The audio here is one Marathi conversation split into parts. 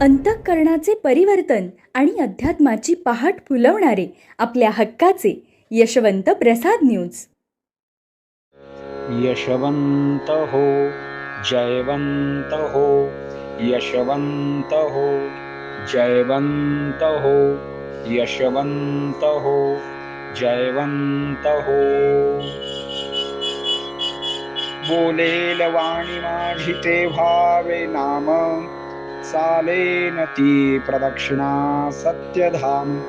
अंतःकरणाचे परिवर्तन आणि अध्यात्माची पहाट फुलवणारे आपल्या हक्काचे यशवंत प्रसाद न्यूज. यशवंत हो जयवंत हो यशवंत हो जयवंत हो यशवंत हो जयवंत हो. बोलेल वाणी माझी ते भावे नाम. चालेन ती प्रदक्षिणा सत्यधाम.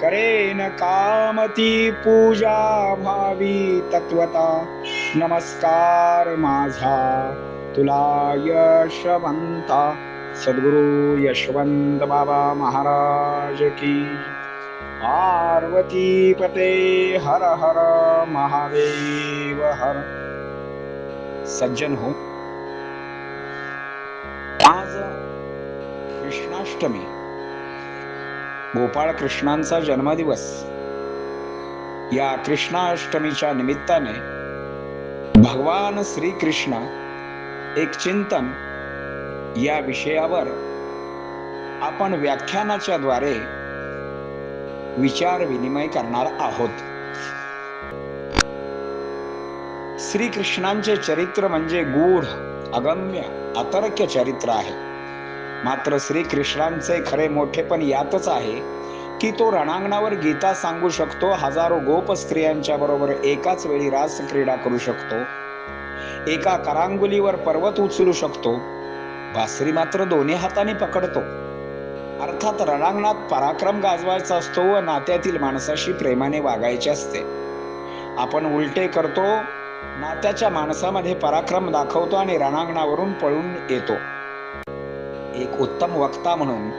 करेन कामती पूजा भावी तत्वता नमस्कार माझा तुला यशवंता. सद्गुरु यशवंत बाबा महाराज की. पार्वती पते हर हर महादेव हर. सज्जन हो. आज कृष्णाष्टमी. गोपाळ कृष्णांचा जन्मदिवस. या कृष्णाष्टमीच्या निमित्ताने भगवान श्रीकृष्ण एक चिंतन या विषयावर आपण व्याख्यानाच्या द्वारे विचार विनिमय करणार आहोत. श्रीकृष्णांचे चरित्र म्हणजे गूढ अगम्य अतर्क्य चरित्र आहे. मात्र श्रीकृष्णांचे खरे मोठे पण यातच आहे की तो रणांगणावर गीता सांगू शकतो हजारो गोप स्त्रियांच्या बरोबर एकाच वेळी रास क्रीडा करू शकतो एका करांगुलीवर पर्वत उचलू शकतो बासरी मात्र दोन्ही हाताने पकडतो. अर्थात रणांगणात पराक्रम गाजवायचा असतो व नात्यातील माणसाशी प्रेमाने वागायचे असते. आपण उलटे करतो नात्याच्या माणसामध्ये पराक्रम दाखवतो आणि रणांगणावरून पळून येतो. एक उत्तम वक्ता म्हणून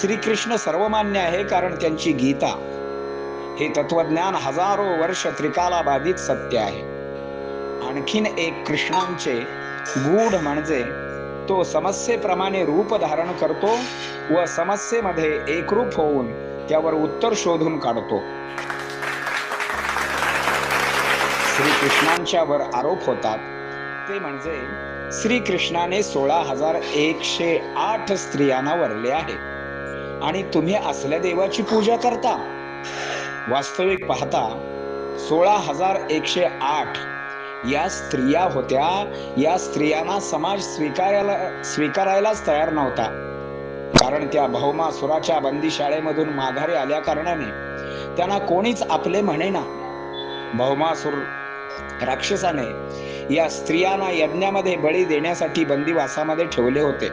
श्रीकृष्ण सर्वमान्य आहे कारण त्यांची गीता. हे तत्वज्ञान हजारो वर्ष त्रिकाला बाधित सत्य आहे. आणखीन एक कृष्णांचे गूढ म्हणजे तो समस्येप्रमाणे रूप धारण करतो व समस्येमध्ये एकरूप होऊन त्यावर उत्तर शोधून काढतो. श्रीकृष्णांच्या वर आरोप होतात. ते म्हणजे श्रीकृष्णाने सोळा हजार एकशे आठ स्त्रियांना वरले आहे. आणि तुम्ही असल्या देवाची पूजा करता. वास्तविक पाहता सोळा हजार एकशे आठ या स्त्रिया होत्या या स्त्रियांना समाज स्वीकारायला स्वीकारायलाच तयार नव्हता. कारण त्या भौमासुराच्या बंदी शाळेमधून माघारी आल्या कारणाने त्यांना कोणीच आपले म्हणेना भौमासुर राक्षसाने या स्त्रियांना यज्ञामध्ये बळी देण्यासाठी बंदिवासामध्ये ठेवले होते.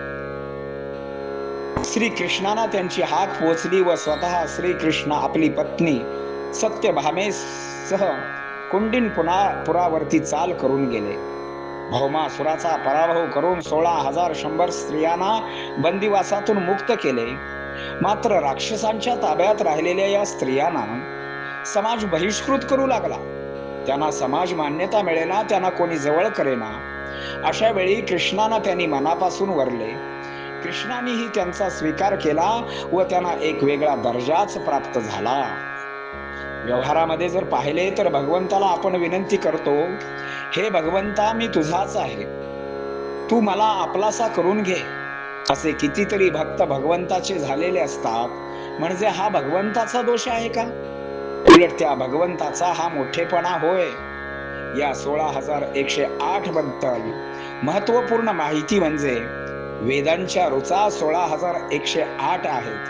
श्री कृष्णाना त्यांची हात पोचली व स्वतः श्रीकृष्ण आपली पत्नी सत्यभामेसह कुंडिन पुन्हा पुरावरती चाल करून गेले. भौमासुराचा पराभव करून सोळा हजार शंभर स्त्रियांना बंदिवासातून मुक्त केले. मात्र राक्षसांच्या ताब्यात राहिलेल्या या स्त्रियांना समाज बहिष्कृत करू लागला. त्यांना समाज मान्यता मिळेना त्यांना कोणी जवळ करेना. अशा वेळी कृष्णाना त्यांनी मनापासून वरले. कृष्णानेही त्यांचा स्वीकार केला व त्यांना एक वेगळा दर्जाच प्राप्त झाला. व्यवहारामध्ये जर पाहिले तर भगवंताला आपण विनंती करतो हे भगवंता मी तुझाच आहे. तू मला आपलासा करून घे. असे कितीतरी भक्त भगवंताचे झालेले असतात. म्हणजे हा भगवंताचा दोष आहे का? उलट त्या भगवंताचा हा मोठेपणा होय. या सोळा हजार एकशे आठबद्दल महत्त्वपूर्ण माहिती म्हणजे वेदांच्या रुचा सोळा हजार एकशे आठ आहेत.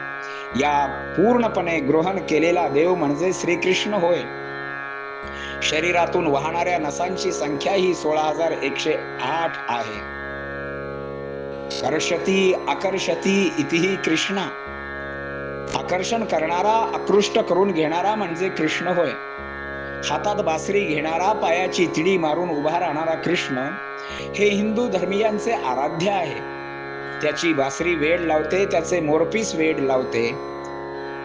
या पूर्णपणे ग्रहण केलेला देव म्हणजे श्रीकृष्ण होय. शरीरातून वाहणाऱ्या नसांची संख्या ही सोळा हजार एकशे आठ आहे. कर्षती आकर्षती इतिही कृष्णा. आकर्षण करणारा आकृष्ट करून घेणारा म्हणजे कृष्ण होय. हातात बासरी घेणारा पायाची तिडी मारून उभा राहणारा कृष्ण हे हिंदू धर्मियांचे आराध्य आहे. त्याची बासरी वेड लावते त्याचे मोरपीस वेड लावते.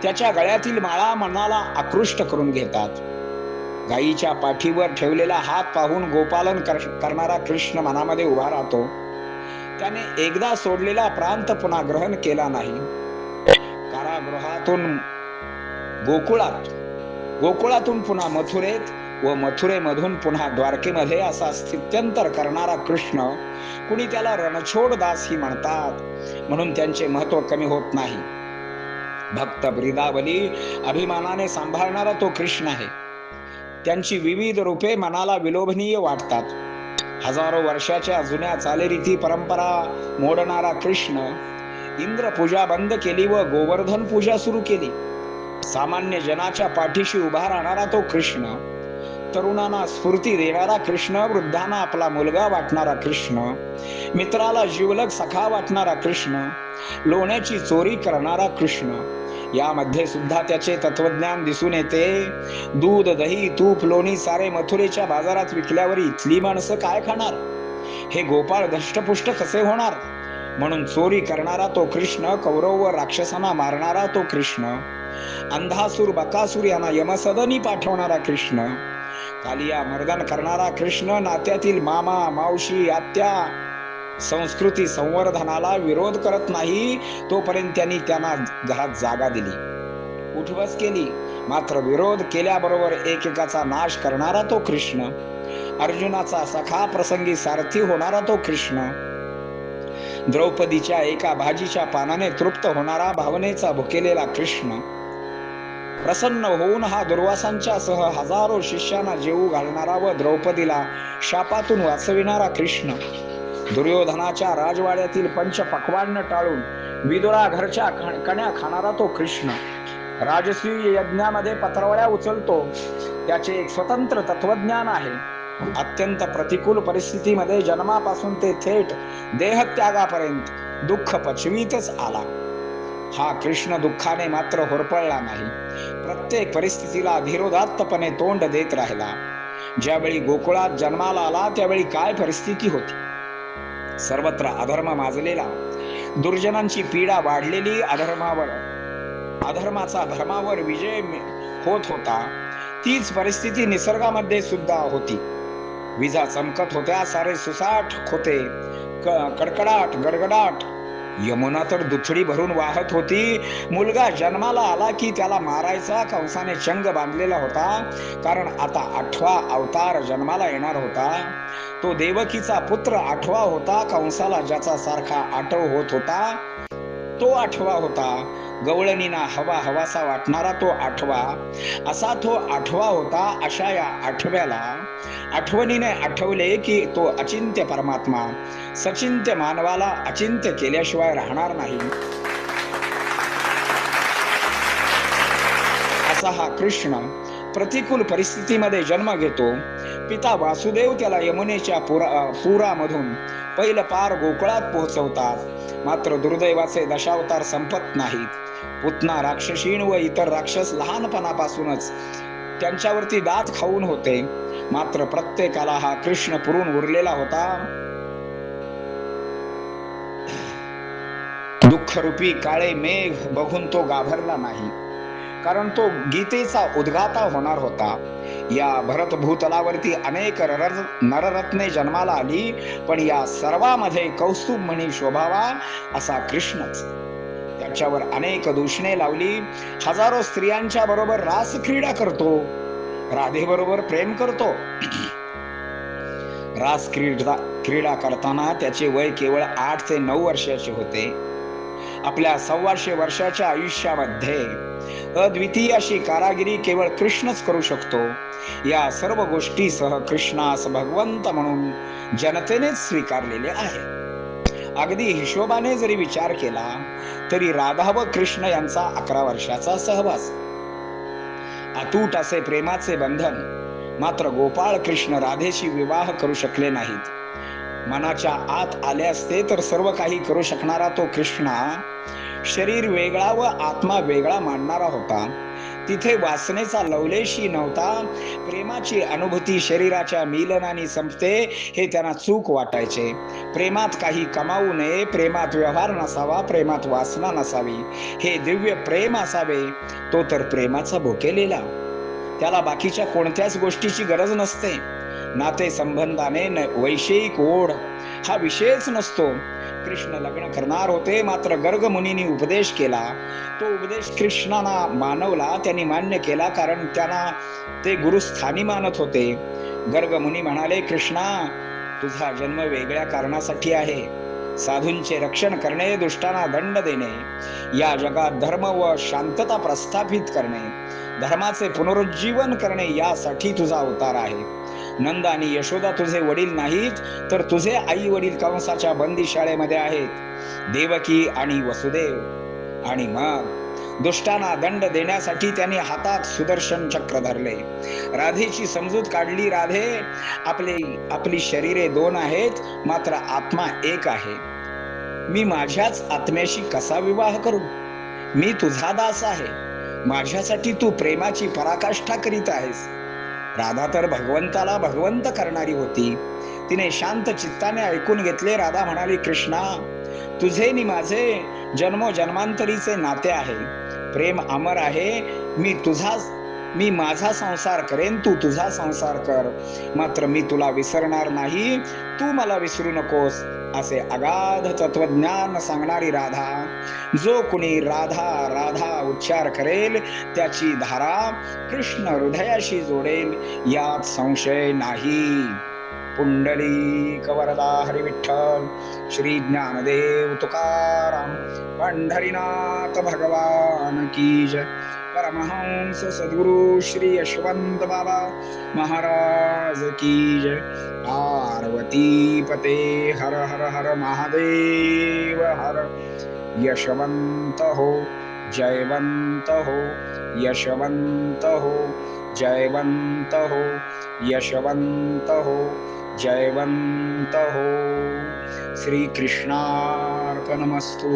त्याच्या गळ्यातील माळा मनाला आकृष्ट करून घेतात. गायीच्या पाठीवर ठेवलेला हात पाहून गोपालन करणारा कृष्ण मनामध्ये उभा राहतो. त्याने एकदा सोडलेला प्रांत पुन्हा ग्रहण केला नाही. कारागृहातून गोकुळात गोकुळातून पुन्हा मथुरेत व मथुरेमधून पुन्हा द्वारकेमध्ये असा स्थित्यंतर करणारा कृष्ण कुणी त्याला रणछोड दास ही म्हणतात म्हणून त्यांचे महत्त्व कमी होत नाही. भक्त ब्रिदावली अभिमानाने सांभाळणारा तो कृष्ण आहे. त्यांची विविध रूपे मनाला विलोभनीय वाटतात. हजारो वर्षाच्या जुन्या चालीरीती परंपरा मोडणारा कृष्ण इंद्र पूजा बंद केली व गोवर्धन पूजा सुरू केली. सामान्य जनाच्या पाठीशी उभा राहणारा तो कृष्ण तरुणांना स्फूर्ती देणारा कृष्ण वृद्धांना आपला मुलगा वाटणारा कृष्ण मित्राला जीवलग सखा वाटणारा कृष्ण लोण्याची चोरी करणारा कृष्ण यामध्ये सुद्धा त्याचे तत्वज्ञान दिसून येते. दूध दही तूप लोणी सारे मथुरेच्या बाजारात विकल्यावर इथली माणसं काय खाणार? हे गोपाळ दष्टपुष्ट कसे होणार? म्हणून चोरी करणारा तो कृष्ण कौरव व राक्षसांना मारणारा तो कृष्ण अंधासूर बकासूर यांना यमसदनी पाठवणारा कृष्ण कालिया मर्दन करणारा कृष्ण नात्यातील मामा मावशी आत्या संस्कृती संवर्धनाला विरोध करत नाही तोपर्यंत त्यांनी त्यांना घरात जागा दिली. उठवस केली. मात्र विरोध केल्याबरोबर एकेकाचा नाश करणारा तो कृष्ण अर्जुनाचा सखा प्रसंगी सारथी होणारा तो कृष्ण द्रौपदीच्या एका भाजीच्या पानाने तृप्त होणारा भावनेचा भुकेलेला कृष्ण. प्रसन्न होऊन हा दुर्वासांच्या सह हजारो शिष्यांना जेवू घालणारा व द्रौपदीला शापातून वाचविणारा कृष्ण. दुर्योधनाच्या राजवाड्यातील पंच पक्वान्न टाळून विदुरा घरच्या कण्या खाणारा तो कृष्ण. राजसूय यज्ञामध्ये पत्रवळ्या उचलतो. त्याचे एक स्वतंत्र तत्वज्ञान आहे. अत्यंत प्रतिकूल परिस्थितीमध्ये जन्मापासून ते थेट देहत्यागापर्यंत दुःख पचवीतच आला. हा कृष्ण दुःखाने मात्र होरपळला नाही. प्रत्येक परिस्थितीला धीरोदात्तपणे तोंड देत राहिला. ज्यावेळी गोकुळात जन्माला आला त्यावेळी काय परिस्थिती होती? सर्वत्र अधर्म माजलेला दुर्जनांची पीडा वाढलेली अधर्मावर अधर्माचा धर्मावर विजय होत होता. तीच परिस्थिती निसर्गामध्ये सुद्धा होती. विजा चमकत होत्या सारे सुसाट होते क- कडकडाट गडगडाट. यमुना तर दुथडी भरून वाहत होती. मुलगा जन्माला आला की त्याला मारायचा कंसाने चंग बांधलेला होता. कारण आता आठवा अवतार जन्माला येणार होता. तो देवकीचा पुत्र आठवा होता कंसाला ज्याचा सारखा आठव होत होता तो आठवा होता. गवळणीना हवा हवासा वाटणारा तो आठवा. असा तो आठवा होता अशा या आठव्याला आठवणीने आठवले की तो अचिंत्य परमात्मा सचिंत्य मानवाला अचिंत्य केल्याशिवाय राहणार नाही. असा हा कृष्ण प्रतिकूल परिस्थितीमध्ये जन्म घेतो. पिता वासुदेव त्याला यमुनेच्या पुरा पुरामधून पहिलं पार गोकुळात पोहोचवतात. मात्र दुर्दैवाचे दशावतार संपत नाहीत. पुतना राक्षसीण व इतर राक्षस लहानपणापासूनच त्यांच्यावरती दात खाऊन होते. मात्र प्रत्येकाला हा कृष्ण पुरून उरलेला होता. दुःखरूपी काळे मेघ बघून तो गाभरला नाही. कारण तो गीतेचा उद्गाता होणार होता. या भरत भूतलावरती अनेक नररत्ने जन्माला आली पण या सर्वामध्ये कौस्तुभ म्हणी शोभावा असा कृष्णच. त्याच्यावर अनेक दूषणे लावली. हजारो स्त्रियांच्या बरोबर रास क्रीडा करतो. राधेबरोबर प्रेम करतो. रास क्रीडा क्रीडा करताना त्याचे वय केवळ आठ ते नऊ वर्षाचे होते. आपल्या सव्वाशे वर्षाच्या आयुष्यामध्ये अद्वितीय अशी कारागिरी केवळ कृष्णच करू शकतो. या सर्व गोष्टीसह कृष्णास भगवंत म्हणून जनतेनेच स्वीकारलेले आहे. अगदी हिशोबाने जरी विचार केला तरी राधा व कृष्ण यांचा अकरा वर्षाचा सहवास अतूट असे प्रेमाचे बंधन मात्र गोपाळ कृष्ण राधेशी विवाह करू शकले नाहीत. मनाच्या आत आले असते तर सर्व काही करू शकणारा तो कृष्णा शरीर वेगळा व आत्मा वेगळा मांडणारा होता. तिथे वासनेचा लवलेशी नव्हता. प्रेमाची अनुभूती शरीराच्या मिलनाने संपते हे त्यांना चूक वाटायचे. प्रेमात काही कमावू नये प्रेमात व्यवहार नसावा प्रेमात वासना नसावी. हे दिव्य प्रेम असावे तो तर प्रेमाचा भोकेलेला. त्याला बाकीच्या कोणत्याच गोष्टीची गरज नसते. नाते संबंधाने न- वैषयिक ओढ हा विषयच नसतो. कृष्ण लग्न करणार होते. मात्र गर्ग मुनींनी उपदेश केला. तो उपदेश कृष्णांना मानवला. त्यांनी मान्य केला कारण त्यांना ते गुरुस्थानी मानत होते. गर्ग मुनी म्हणाले कृष्णा तुझा जन्म वेगळ्या कारणासाठी आहे. साधूंचे रक्षण करणे दुष्टांना दंड देणे या जगात धर्म व शांतता प्रस्थापित करणे धर्माचे पुनरुज्जीवन करणे यासाठी तुझा अवतार आहे. नंद आणि यशोदा तुझे वडील नाहीत तर तुझे आई वडील कंसाच्या बंदी शाळेमध्ये आहेत. देवकी आणि वसुदेव आणि मग दुष्टांना दंड देण्यासाठी त्यांनी हातात सुदर्शन चक्र धरले. राधेची समजूत काढली राधे आपले आपली शरीरे दोन आहेत मात्र आत्मा एक आहे. मी माझ्याच आत्म्याशी कसा विवाह करू? मी तुझा दास आहे. माझ्यासाठी तू प्रेमाची पराकाष्ठा करीत आहेस. राधा तर भगवंताला भगवंत करणारी होती. तिने शांत चित्ताने ऐकून घेतले. राधा म्हणाली कृष्णा तुझे नि माझे जन्मोजन्मांतरीचे नाते आहे. प्रेम अमर आहे. मी तुझा मी माझा संसार करेन. तू तुझा संसार कर. मात्र मी तुला विसरणार नाही. तू मला विसरू नकोस. असे अगाध तत्वज्ञान सांगणारी राधा जो कुणी राधा राधा उच्चार करेल त्याची धारा कृष्ण हृदयाशी जोडेल यात संशय नाही. पुंडली कवरदा हरिविठ्ठल श्री ज्ञानदेव तुकाराम पंढरीनाथ भगवान की जय. परमहंस सद्गुरु श्री यशवंत बाबा। महाराज की जय। पार्वती पते हर हर हर महादेव हर। यशवंत हो, जयवंत हो, यशवंत हो, जयवंत हो, यशवंत हो, जयवंत हो। श्री कृष्णार्पणमस्तु